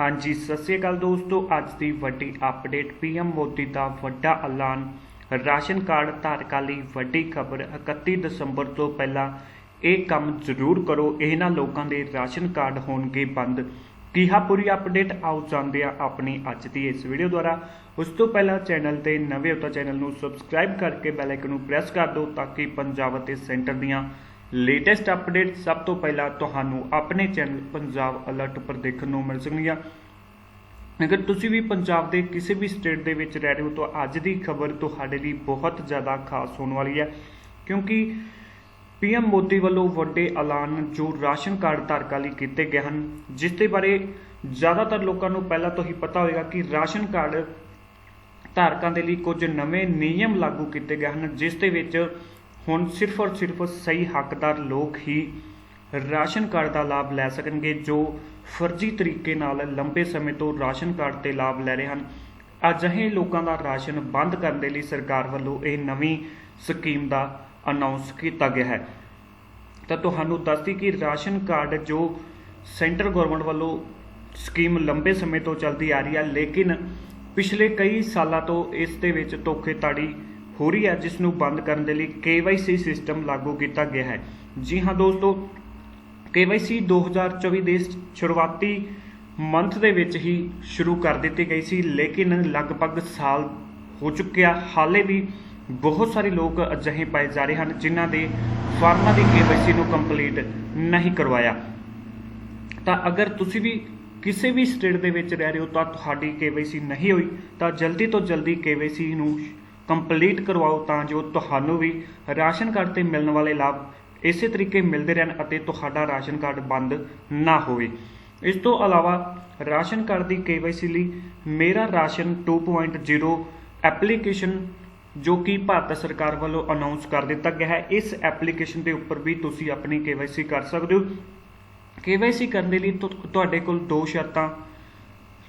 ਹਾਂਜੀ, ਸਤਿ ਸ਼੍ਰੀ ਅਕਾਲ ਦੋਸਤੋ। ਅੱਜ ਦੀ ਵੱਡੀ ਅਪਡੇਟ ਪੀਐਮ ਮੋਦੀ ਦਾ ਵੱਡਾ ਐਲਾਨ। ਰਾਸ਼ਨ ਕਾਰਡ ਧਾਰਕਾਂ ਲਈ ਵੱਡੀ ਖਬਰ। 31 ਦਸੰਬਰ ਤੋਂ ਪਹਿਲਾਂ ਇਹ ਕੰਮ ਜ਼ਰੂਰ ਕਰੋ। ਇਹਨਾਂ ਲੋਕਾਂ ਦੇ ਰਾਸ਼ਨ ਕਾਰਡ ਹੋਣਗੇ ਬੰਦ। ਕੀ ਪੂਰੀ ਅਪਡੇਟ ਆਓ ਜਾਂਦੇ ਆ ਆਪਣੀ ਅੱਜ ਦੀ ਇਸ ਵੀਡੀਓ ਦੁਆਰਾ। ਉਸ ਤੋਂ ਪਹਿਲਾਂ ਚੈਨਲ ਤੇ ਨਵੇਂ ਹੋ ਤਾਂ ਚੈਨਲ ਨੂੰ ਸਬਸਕ੍ਰਾਈਬ ਕਰਕੇ ਬੈਲ ਆਈਕਨ ਨੂੰ ਪ੍ਰੈਸ ਕਰ ਦਿਓ ਤਾਂ ਕਿ ਪੰਜਾਬ ਅਤੇ ਸੈਂਟਰ ਦੀਆਂ ਲੇਟੈਸਟ ਅਪਡੇਟ ਸਭ ਤੋਂ ਪਹਿਲਾਂ ਤੁਹਾਨੂੰ ਆਪਣੇ ਚੈਨਲ ਪੰਜਾਬ ਅਲਰਟ ਉੱਪਰ ਦੇਖਣ ਨੂੰ ਮਿਲ ਸਕਣਗੀਆਂ ਅਗਰ ਤੁਸੀਂ ਵੀ ਪੰਜਾਬ ਦੇ ਕਿਸੇ ਵੀ ਸਟੇਟ ਦੇ ਵਿੱਚ ਰਹਿ ਰਹੇ ਹੋ ਤਾਂ ਅੱਜ ਦੀ ਖਬਰ ਤੁਹਾਡੇ ਲਈ ਬਹੁਤ ਜ਼ਿਆਦਾ ਖਾਸ ਹੋਣ ਵਾਲੀ ਹੈ। ਕਿਉਂਕਿ ਪੀਐਮ ਮੋਦੀ ਵੱਲੋਂ ਵੱਡੇ ਐਲਾਨ ਜੋ ਰਾਸ਼ਨ ਕਾਰਡ ਧਾਰਕਾਂ ਲਈ ਕੀਤੇ ਗਏ ਹਨ, ਜਿਸ ਦੇ ਬਾਰੇ ਜ਼ਿਆਦਾਤਰ ਲੋਕਾਂ ਨੂੰ ਪਹਿਲਾਂ ਤੋਂ ਹੀ ਪਤਾ ਹੋਵੇਗਾ ਕਿ ਰਾਸ਼ਨ ਕਾਰਡ ਧਾਰਕਾਂ ਦੇ ਲਈ ਕੁਝ ਨਵੇਂ ਨਿਯਮ ਲਾਗੂ ਕੀਤੇ ਗਏ ਹਨ, ਜਿਸ ਦੇ ਵਿੱਚ ਹੁਣ ਸਿਰਫ ਔਰ ਸਿਰਫ ਸਹੀ ਹੱਕਦਾਰ ਲੋਕ ਹੀ ਰਾਸ਼ਨ ਕਾਰਡ ਦਾ ਲਾਭ ਲੈ ਸਕਣਗੇ ਜੋ ਫਰਜ਼ੀ ਤਰੀਕੇ ਨਾਲ ਲੰਬੇ ਸਮੇਂ ਤੋਂ ਰਾਸ਼ਨ ਕਾਰਡ ਤੇ ਲਾਭ ਲੈ ਰਹੇ ਹਨ। ਅਜਿਹੇ ਲੋਕਾਂ ਦਾ ਰਾਸ਼ਨ ਬੰਦ ਕਰਨ ਦੇ ਲਈ ਸਰਕਾਰ ਵੱਲੋਂ ਇਹ ਨਵੀਂ ਸਕੀਮ ਦਾ ਅਨਾਉਂਸ ਕੀਤਾ ਗਿਆ ਹੈ। ਤਾਂ ਤੁਹਾਨੂੰ ਦੱਸਦੀ ਕਿ ਰਾਸ਼ਨ ਕਾਰਡ ਜੋ ਸੈਂਟਰ ਗਵਰਨਮੈਂਟ ਵੱਲੋਂ ਸਕੀਮ ਲੰਬੇ ਸਮੇਂ ਤੋਂ ਚੱਲਦੀ ਆ ਰਹੀ ਹੈ, ਲੇਕਿਨ ਪਿਛਲੇ ਕਈ ਸਾਲਾਂ ਤੋਂ ਇਸ ਦੇ ਵਿੱਚ ਧੋਖੇਧੜੀ ਹੋ ਰਹੀ ਹੈ, ਜਿਸ ਨੂੰ ਬੰਦ ਕਰਨ ਦੇ ਲਈ KYC ਸਿਸਟਮ ਲਾਗੂ ਕੀਤਾ ਗਿਆ ਹੈ। ਜੀ ਹਾਂ ਦੋਸਤੋ KYC 2024 ਦੇ ਸ਼ੁਰੂਆਤੀ ਮੰਥ ਦੇ ਵਿੱਚ ਹੀ ਸ਼ੁਰੂ ਕਰ ਦਿੱਤੀ ਗਈ ਸੀ, ਲੇਕਿਨ ਲਗਭਗ ਸਾਲ ਹੋ ਚੁੱਕਿਆ, ਹਾਲੇ ਵੀ ਬਹੁਤ ਸਾਰੇ ਲੋਕ ਅਜਿਹੇ ਪਾਏ ਜਾ ਰਹੇ ਹਨ, ਜਿਨ੍ਹਾਂ ਦੇ ਫਾਰਮਾਂ ਦੀ KYC ਨੂੰ ਕੰਪਲੀਟ ਨਹੀਂ ਕਰਵਾਇਆ। ਤਾਂ ਅਗਰ ਤੁਸੀਂ ਵੀ ਕਿਸੇ ਵੀ ਸਟੇਟ ਦੇ ਵਿੱਚ ਰਹਿ ਰਹੇ ਹੋ, ਤਾਂ ਤੁਹਾਡੀ KYC ਨਹੀਂ ਹੋਈ, ਤਾਂ ਜਲਦੀ ਤੋਂ ਜਲਦੀ KYC ਨੂੰ ਕੰਪਲੀਟ ਕਰਵਾਓ ਤਾਂ ਜੋ ਤੁਹਾਨੂੰ ਵੀ ਰਾਸ਼ਨ ਕਾਰਡ ਤੇ ਮਿਲਣ ਵਾਲੇ ਲਾਭ ਇਸੇ ਤਰੀਕੇ ਮਿਲਦੇ ਰਹਿਣ ਅਤੇ ਤੁਹਾਡਾ ਰਾਸ਼ਨ ਕਾਰਡ ਬੰਦ ਨਾ ਹੋਵੇ। ਇਸ ਤੋਂ ਇਲਾਵਾ ਰਾਸ਼ਨ ਕਾਰਡ ਦੀ KYC ਲਈ ਮੇਰਾ ਰਾਸ਼ਨ 2.0 ਐਪਲੀਕੇਸ਼ਨ ਜੋ ਕਿ ਭਾਰਤ ਸਰਕਾਰ ਵੱਲੋਂ ਅਨਾਉਂਸ ਕਰ ਦਿੱਤਾ ਗਿਆ ਹੈ। ਇਸ ਐਪਲੀਕੇਸ਼ਨ ਦੇ ਉੱਪਰ ਵੀ ਤੁਸੀਂ ਆਪਣੀ KYC ਕਰ ਸਕਦੇ ਹੋ। KYC ਕਰਨ ਦੇ ਲਈ ਤੁਹਾਡੇ ਕੋਲ ਦੋ ਸ਼ਰਤਾਂ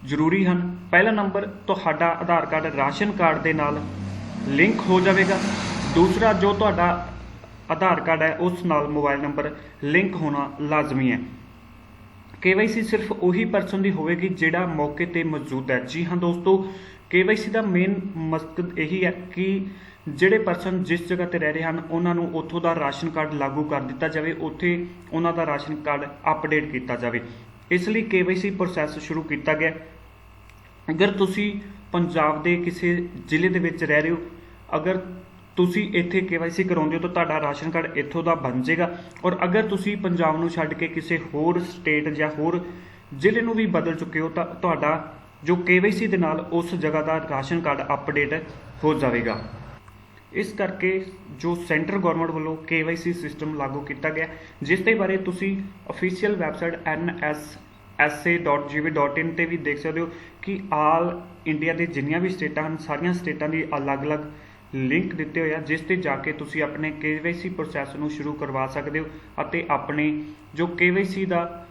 ਜ਼ਰੂਰੀ ਹਨ। ਪਹਿਲਾ ਨੰਬਰ, ਤੁਹਾਡਾ ਆਧਾਰ ਕਾਰਡ ਰਾਸ਼ਨ ਕਾਰਡ ਦੇ ਨਾਲ ਲਿੰਕ ਹੋ ਜਾਵੇਗਾ। ਦੂਸਰਾ ਜੋ ਤੁਹਾਡਾ ਆਧਾਰ ਕਾਰਡ ਹੈ, ਉਸ ਨਾਲ ਮੋਬਾਈਲ ਨੰਬਰ ਲਿੰਕ ਹੋਣਾ ਲਾਜ਼ਮੀ ਹੈ। KYC ਸਿਰਫ ਉਹੀ ਪਰਸਨ ਦੀ ਹੋਵੇਗੀ ਜਿਹੜਾ ਮੌਕੇ ਤੇ ਮੌਜੂਦ ਹੈ। ਜੀ ਹਾਂ ਦੋਸਤੋ KYC ਦਾ ਮੇਨ ਮਕਸਦ ਇਹੀ ਹੈ ਕਿ ਜਿਹੜੇ ਪਰਸਨ ਜਿਸ ਜਗ੍ਹਾ ਤੇ ਰਹਿ ਰਹੇ ਹਨ, ਉਹਨਾਂ ਨੂੰ ਉੱਥੋਂ ਦਾ ਰਾਸ਼ਨ ਕਾਰਡ ਲਾਗੂ ਕਰ ਦਿੱਤਾ ਜਾਵੇ, ਉੱਥੇ ਉਹਨਾਂ ਦਾ ਰਾਸ਼ਨ ਕਾਰਡ ਅਪਡੇਟ ਕੀਤਾ ਜਾਵੇ। ਇਸ ਲਈ KYC ਪ੍ਰੋਸੈਸ ਸ਼ੁਰੂ ਕੀਤਾ ਗਿਆ। ਅਗਰ ਤੁਸੀਂ ਪੰਜਾਬ ਦੇ ਕਿਸੇ ਜ਼ਿਲ੍ਹੇ ਦੇ ਵਿੱਚ ਰਹਿ ਰਹੇ ਹੋ, ਅਗਰ ਤੁਸੀਂ ਇੱਥੇ KYC ਕਰਾਉਂਦੇ ਹੋ ਤਾਂ ਤੁਹਾਡਾ ਰਾਸ਼ਨ ਕਾਰਡ ਇੱਥੋਂ ਦਾ ਬਣ ਜਾਏਗਾ। ਔਰ ਅਗਰ ਤੁਸੀਂ ਪੰਜਾਬ ਨੂੰ ਛੱਡ ਕੇ ਕਿਸੇ ਹੋਰ ਸਟੇਟ ਜਾਂ ਹੋਰ ਜ਼ਿਲ੍ਹੇ ਨੂੰ ਵੀ ਬਦਲ ਚੁੱਕੇ ਹੋ ਤਾਂ ਤੁਹਾਡਾ ਜੋ KYC ਦੇ ਨਾਲ ਉਸ ਜਗ੍ਹਾ ਦਾ ਰਾਸ਼ਨ ਕਾਰਡ ਅਪਡੇਟ ਹੋ ਜਾਵੇਗਾ। ਇਸ ਕਰਕੇ ਜੋ ਸੈਂਟਰ ਗਵਰਨਮੈਂਟ ਵੱਲੋਂ KYC ਸਿਸਟਮ ਲਾਗੂ ਕੀਤਾ ਗਿਆ, ਜਿਸ ਦੇ ਬਾਰੇ ਤੁਸੀਂ ਅਫੀਸ਼ੀਅਲ ਵੈਬਸਾਈਟ nssa.gv.in ਤੇ ਵੀ ਦੇਖ ਸਕਦੇ ਹੋ ਕਿ ਆਲ ਇੰਡੀਆ ਦੇ ਜਿੰਨੀਆਂ ਵੀ ਸਟੇਟਾਂ ਹਨ, ਸਾਰੀਆਂ ਸਟੇਟਾਂ ਦੀ ਅਲੱਗ-ਅਲੱਗ ਲਿੰਕ ਦਿੱਤੇ ਹੋਏ ਆ, ਜਿਸ ਤੇ ਜਾ ਕੇ ਤੁਸੀਂ ਆਪਣੇ KYC ਪ੍ਰੋਸੈਸ ਨੂੰ ਸ਼ੁਰੂ ਕਰਵਾ ਸਕਦੇ ਹੋ ਅਤੇ ਆਪਣੇ ਜੋ KYC ਦਾ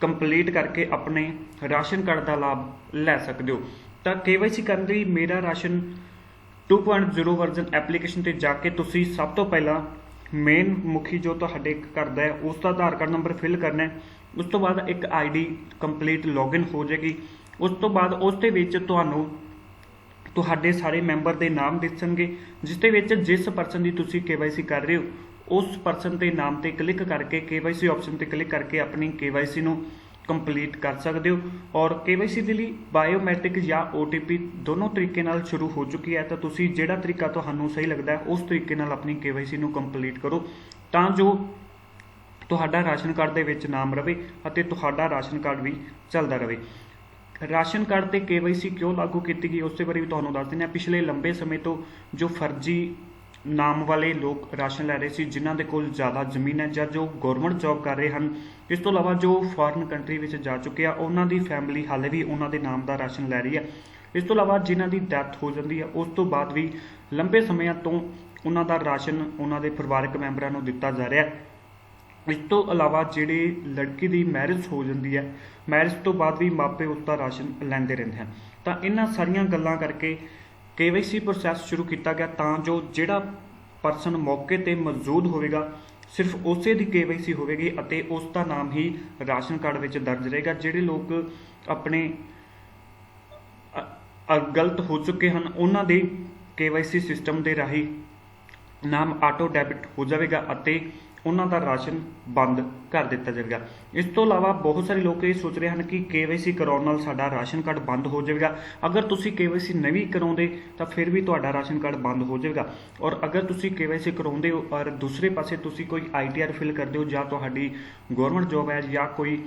ਕੰਪਲੀਟ ਕਰਕੇ ਆਪਣੇ ਰਾਸ਼ਨ ਕਾਰਡ ਦਾ ਲਾਭ ਲੈ ਸਕਦੇ ਹੋ। ਤਾਂ KYC ਕਰਨ ਲਈ ਮੇਰਾ ਰਾਸ਼ਨ 2.0 ਵਰਜ਼ਨ ਐਪਲੀਕੇਸ਼ਨ ਤੇ ਜਾ ਕੇ ਤੁਸੀਂ ਸਭ ਤੋਂ ਪਹਿਲਾਂ ਮੇਨ ਮੁਖੀ ਜੋ ਤੁਹਾਡੇ ਘਰ ਦਾ ਹੈ, ਉਸ ਦਾ ਆਧਾਰ ਕਾਰਡ ਨੰਬਰ ਫਿਲ ਕਰਨਾ ਹੈ। ਉਸ ਤੋਂ ਬਾਅਦ ਇੱਕ ਆਈਡੀ ਕੰਪਲੀਟ ਲੌਗਇਨ ਹੋ ਜਾਏਗੀ। ਉਸ ਤੋਂ ਬਾਅਦ ਉਸ ਦੇ ਵਿੱਚ ਤੁਹਾਨੂੰ ਤੁਹਾਡੇ ਸਾਰੇ ਮੈਂਬਰ ਦੇ ਨਾਮ ਦਿਸਣਗੇ, ਜਿਸ ਦੇ ਵਿੱਚ ਜਿਸ ਪਰਸਨ ਦੀ ਤੁਸੀਂ KYC ਕਰ ਰਹੇ ਹੋ, ਉਸ ਪਰਸਨ ਦੇ ਨਾਮ ਤੇ ਕਲਿੱਕ ਕਰਕੇ KYC ਆਪਸ਼ਨ ਤੇ ਕਲਿੱਕ ਕਰਕੇ ਆਪਣੀ KYC ਨੂੰ ਕੰਪਲੀਟ ਕਰ ਸਕਦੇ ਹੋ। ਔਰ KYC ਦੇ ਲਈ ਬਾਇਓਮੈਟ੍ਰਿਕ ਜਾਂ OTP ਦੋਨੋਂ ਤਰੀਕੇ ਨਾਲ ਸ਼ੁਰੂ ਹੋ ਚੁੱਕੀ ਹੈ। ਤਾਂ ਤੁਸੀਂ ਜਿਹੜਾ ਤਰੀਕਾ ਤੁਹਾਨੂੰ ਸਹੀ ਲੱਗਦਾ ਹੈ, ਉਸ ਤਰੀਕੇ ਨਾਲ ਆਪਣੀ KYC ਨੂੰ ਕੰਪਲੀਟ ਕਰੋ। ਤਾਂ ਜੋ ਤੁਹਾਡਾ ਰਾਸ਼ਨ ਕਾਰਡ ਦੇ ਵਿੱਚ ਨਾਮ ਰਵੇ ਅਤੇ ਤੁਹਾਡਾ ਰਾਸ਼ਨ ਕਾਰਡ ਵੀ ਚੱਲਦਾ ਰਵੇ। ਰਾਸ਼ਨ ਕਾਰਡ ਤੇ KYC ਕਿਉਂ ਲਾਗੂ ਕੀਤੀ ਗਈ, ਉਸ ਦੇ ਬਾਰੇ ਵੀ ਤੁਹਾਨੂੰ ਦੱਸ ਦਿੰਦੇ ਹਾਂ। ਪਿਛਲੇ ਲੰਬੇ ਸਮੇਂ ਤੋਂ ਜੋ ਫਰਜ਼ੀ ਨਾਮ ਵਾਲੇ ਲੋਕ ਰਾਸ਼ਨ ਲੈ ਰਹੇ ਸੀ, ਜਿਨ੍ਹਾਂ ਦੇ ਕੋਲ ਜ਼ਿਆਦਾ ਜ਼ਮੀਨ ਹੈ ਜਾਂ ਜੋ ਗਵਰਨਮੈਂਟ ਜੌਬ ਕਰ ਰਹੇ ਹਨ। ਇਸ ਤੋਂ ਇਲਾਵਾ ਜੋ ਫੋਰਨ ਕੰਟਰੀ ਵਿੱਚ ਜਾ ਚੁੱਕੇ ਆ, ਉਹਨਾਂ ਦੀ ਫੈਮਿਲੀ ਹਾਲੇ ਵੀ ਉਹਨਾਂ ਦੇ ਨਾਮ ਦਾ ਰਾਸ਼ਨ ਲੈ ਰਹੀ ਹੈ। ਇਸ ਤੋਂ ਇਲਾਵਾ ਜਿਨ੍ਹਾਂ ਦੀ ਡੈਥ ਹੋ ਜਾਂਦੀ ਹੈ, ਉਸ ਤੋਂ ਬਾਅਦ ਵੀ ਲੰਬੇ ਸਮਿਆਂ ਤੋਂ ਉਹਨਾਂ ਦਾ ਰਾਸ਼ਨ ਉਹਨਾਂ ਦੇ ਪਰਿਵਾਰਕ ਮੈਂਬਰਾਂ ਨੂੰ ਦਿੱਤਾ ਜਾ ਰਿਹਾ ਹੈ। ਇਸ ਤੋਂ ਇਲਾਵਾ ਜਿਹੜੇ ਲੜਕੀ ਦੀ ਮੈਰਿਜ ਹੋ ਜਾਂਦੀ ਹੈ ਮੈਰਿਜ ਤੋਂ ਬਾਅਦ ਵੀ ਮਾਪੇ ਉਸ ਦਾ ਰਾਸ਼ਨ ਲੈਂਦੇ ਰਹਿੰਦੇ ਹਨ। ਤਾਂ ਇਹਨਾਂ ਸਾਰੀਆਂ ਗੱਲਾਂ ਕਰਕੇ KYC ਪ੍ਰੋਸੈਸ ਸ਼ੁਰੂ ਕੀਤਾ ਗਿਆ ਤਾਂ ਜੋ ਜਿਹੜਾ ਪਰਸਨ ਮੌਕੇ ਤੇ ਮੌਜੂਦ ਹੋਵੇਗਾ, ਸਿਰਫ ਉਸੇ ਦੀ KYC ਹੋਵੇਗੀ ਅਤੇ ਉਸ ਦਾ ਨਾਮ ਹੀ ਰਾਸ਼ਨ ਕਾਰਡ ਵਿੱਚ ਦਰਜ ਰਹੇਗਾ, ਜਿਹੜੇ ਲੋਕ ਆਪਣੇ ਗਲਤ ਹੋ ਚੁੱਕੇ ਹਨ, ਉਹਨਾਂ ਦੇ KYC ਸਿਸਟਮ ਦੇ ਰਾਹੀਂ ਨਾਮ ਆਟੋ ਡੈਬਿਟ ਹੋ ਜਾਵੇਗਾ ਅਤੇ ਉਹਨਾਂ ਦਾ ਰਾਸ਼ਨ ਬੰਦ ਕਰ ਦਿੱਤਾ ਜਾਵੇਗਾ। ਇਸ ਤੋਂ ਇਲਾਵਾ ਬਹੁਤ ਸਾਰੇ ਲੋਕ ਇਹ ਸੋਚ ਰਹੇ ਹਨ ਕਿ KYC ਕਰਾਉਣ ਨਾਲ ਸਾਡਾ ਰਾਸ਼ਨ ਕਾਰਡ ਬੰਦ ਹੋ ਜਾਵੇਗਾ। ਅਗਰ ਤੁਸੀਂ KYC ਨਹੀਂ ਕਰਾਉਂਦੇ, ਤਾਂ ਫਿਰ ਵੀ ਤੁਹਾਡਾ ਰਾਸ਼ਨ ਕਾਰਡ ਬੰਦ ਹੋ ਜਾਵੇਗਾ। ਔਰ ਅਗਰ ਤੁਸੀਂ KYC ਕਰਾਉਂਦੇ ਹੋ ਔਰ ਦੂਸਰੇ ਪਾਸੇ ਤੁਸੀਂ ਕੋਈ ITR ਫਿਲ ਕਰਦੇ ਹੋ ਜਾਂ ਤੁਹਾਡੀ ਗਵਰਨਮੈਂਟ ਜੌਬ ਹੈ ਜਾਂ ਕੋਈ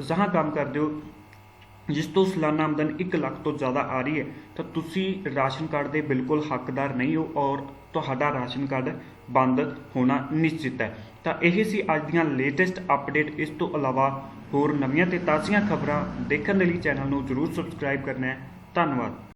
ਜਹਾਂ ਕੰਮ ਕਰਦੇ ਹੋ, ਜਿਸ ਤੋਂ ਸਾਲਾਨਾ ਆਮਦਨ 1 ਲੱਖ ਤੋਂ ਜ਼ਿਆਦਾ ਆ ਰਹੀ ਹੈ, ਤਾਂ ਤੁਸੀਂ ਰਾਸ਼ਨ ਕਾਰਡ ਦੇ ਬਿਲਕੁਲ ਹੱਕਦਾਰ ਨਹੀਂ ਹੋ ਔਰ ਤੁਹਾਡਾ ਰਾਸ਼ਨ ਕਾਰਡ ਬੰਦ ਹੋਣਾ ਨਿਸ਼ਚਿਤ ਹੈ। ਤਾਂ ਇਹ ਸੀ ਅੱਜ ਦੀਆਂ ਲੇਟੈਸਟ ਅਪਡੇਟ ਇਸ ਤੋਂ ਇਲਾਵਾ ਹੋਰ ਨਵੀਆਂ ਤੇ ਤਾਜ਼ੀਆਂ ਖਬਰਾਂ ਦੇਖਣ ਦੇ ਲਈ ਚੈਨਲ ਨੂੰ ਜਰੂਰ ਸਬਸਕ੍ਰਾਈਬ ਕਰਨਾ ਹੈ। ਧੰਨਵਾਦ।